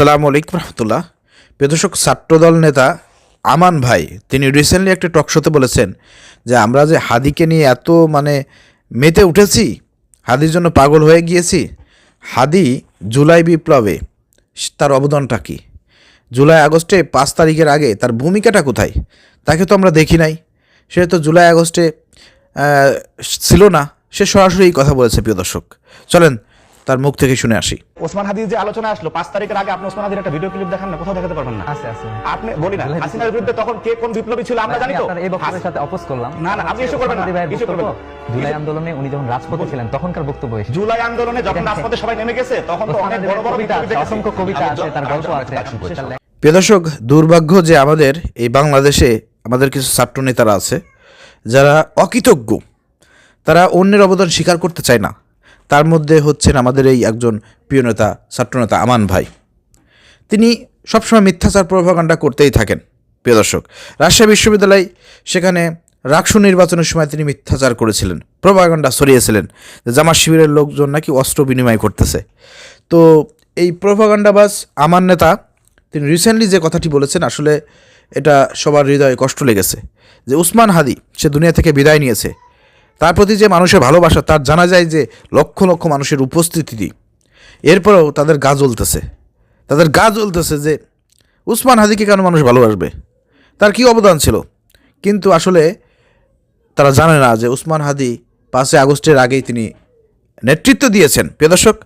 আসসালামু আলাইকুম রহমতুল্লাহ। প্রদর্শক ছাত্রদল নেতা আমান ভাই, তিনি রিসেন্টলি একটা টক শোতে বলেছেন যে আমরা যে হাদিকে নিয়ে এত মানে মেতে উঠেছি, হাদির জন্য পাগল হয়ে গিয়েছি, হাদি জুলাই বিপ্লবে তার অবদানটা কী? জুলাই আগস্টে পাঁচ তারিখের আগে তার ভূমিকাটা কোথায়? তাকে তো আমরা দেখি নাই। সে তো জুলাই আগস্টে ছিল না। সে সরাসরি এই কথা বলেছে প্রিয় দর্শক চলেন তার মুখ থেকে শুনে আসি। ওসমান হাদির যে আলোচনা আসলো পাঁচ তারিখের আগে আপনি ওসমান হাদির একটা ভিডিও ক্লিপ দেখান না কোথাও দেখাতে পারবেন না? আছে আছে। আপনি বলি না হাসিনার বিরুদ্ধে তখন কে কোন বিপ্লবী ছিল আমরা জানি তো? এই বক্তব্যের সাথে অপোজ করলাম। না, না, আপনি এসব করবেন না, এসব করবেন জুলাই আন্দোলনে উনি যখন রাজপথে ছিলেন তখনকার বক্তব্য এসেছে। জুলাই আন্দোলনে যখন রাজপথে সবাই নেমে গেছে তখন তো অনেক বড় বড় কবিতা আছে, অসংখ্য কবিতা আছে তার গল্প আছে। প্রিয় দর্শক দুর্ভাগ্য যে আমাদের এই বাংলাদেশে আমাদের কিছু ছাত্র নেতারা আছে যারা অকৃতজ্ঞ। তারা অন্যের অবদান স্বীকার করতে চায় না। তার মধ্যে হচ্ছেন আমাদের এই একজন প্রিয় নেতা ছাত্রনেতা আমান ভাই। তিনি সবসময় মিথ্যাচার প্রভাকাণ্ডা করতেই থাকেন, প্রিয় দর্শক। রাজশাহী বিশ্ববিদ্যালয় সেখানে রাকসু নির্বাচনের সময় তিনি মিথ্যাচার করেছিলেন, প্রভাকাণ্ডা সরিয়েছিলেন যে জামাত শিবিরের লোকজন নাকি অস্ত্র বিনিময় করতেছে। তো এই প্রভাকাণ্ডাবাজ আমার নেতা, তিনি রিসেন্টলি যে কথাটি বলেছেন, আসলে এটা সবার হৃদয়ে কষ্ট লেগেছে, যে উসমান হাদি সে দুনিয়া থেকে বিদায় নিয়েছে। তার প্রতি যে মানুষের ভালোবাসা, তার জানা যায় যে লক্ষ লক্ষ মানুষের উপস্থিতি এরপরেও তাদের গা জ্বলতেছে। তাদের গা জ্বলতেছে যে উসমান হাদিকে কেন মানুষ ভালোবাসবে? তার কি অবদান ছিল? কিন্তু আসলে তারা জানে না যে উসমান হাদি পাঁচই আগস্টের আগেই তিনি নেতৃত্ব দিয়েছেন। প্রিয় দর্শক,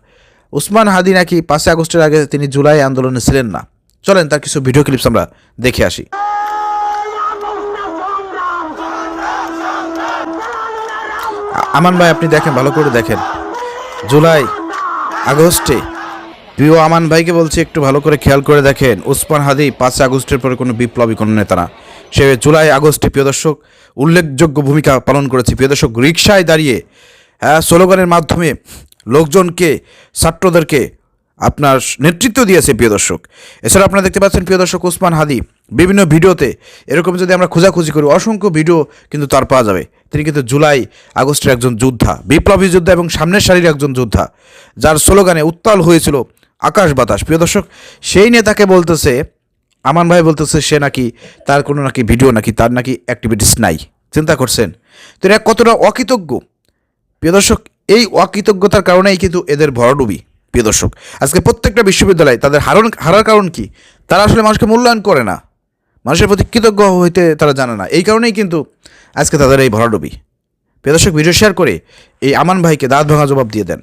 উসমান হাদি নাকি পাঁচই আগস্টের আগে তিনি জুলাই আন্দোলনে ছিলেন না। চলেন তার কিছু ভিডিও ক্লিপস আমরা দেখে আসি। আমান ভাই, আপনি দেখেন, ভালো করে দেখেন। জুলাই আগস্টে, প্রিয় আমান ভাইকে বলছি, একটু ভালো করে খেয়াল করে দেখেন। উসমান হাদি পাঁচ আগস্টের পরে কোনো বিপ্লবী, কোনো নেতা না। সে জুলাই আগস্টে, প্রিয় দর্শক, উল্লেখযোগ্য ভূমিকা পালন করেছে। প্রিয় দর্শক রিক্সায় দাঁড়িয়ে হ্যাঁ স্লোগানের মাধ্যমে লোকজনকে, ছাত্রদেরকে আপনার নেতৃত্ব দিয়েছে, প্রিয় দর্শক। এছাড়া আপনারা দেখতে পাচ্ছেন, প্রিয় দর্শক ওসমান হাদি বিভিন্ন ভিডিওতে এরকম যদি আমরা খোঁজাখুঁজি করি, অসংখ্য ভিডিও কিন্তু তার পাওয়া যাবে। তিনি কিন্তু জুলাই আগস্টের একজন যোদ্ধা, বিপ্লবী যোদ্ধা এবং সামনের সারির একজন যোদ্ধা, যার স্লোগানে উত্তাল হয়েছিল আকাশ বাতাস। প্রিয় দর্শক, সেই নেতাকে বলতেছে, আমান ভাই বলতেছে, সে নাকি তার কোনো নাকি ভিডিও, নাকি তার নাকি অ্যাক্টিভিটিস নাই। চিন্তা করছেন? তো এরা কতটা অকৃতজ্ঞ? প্রিয় দর্শক, এই অকৃতজ্ঞতার কারণেই কিন্তু এদের ভরডুবি। প্রিয় দর্শক, আজকে প্রত্যেকটা বিশ্ববিদ্যালয় তাদের হারণ, হারার কারণ কি? তারা আসলে মানুষকে মূল্যায়ন করে না। মানুষের প্রতি কৃতজ্ঞ হইতে তারা জানে না। এই কারণেই কিন্তু আজকে তাদের এই ভরাডুবি। প্রিয় দর্শক ভিডিও শেয়ার করে এই আমান ভাইকে দাঁত ভাঙা জবাব দিয়ে দেন।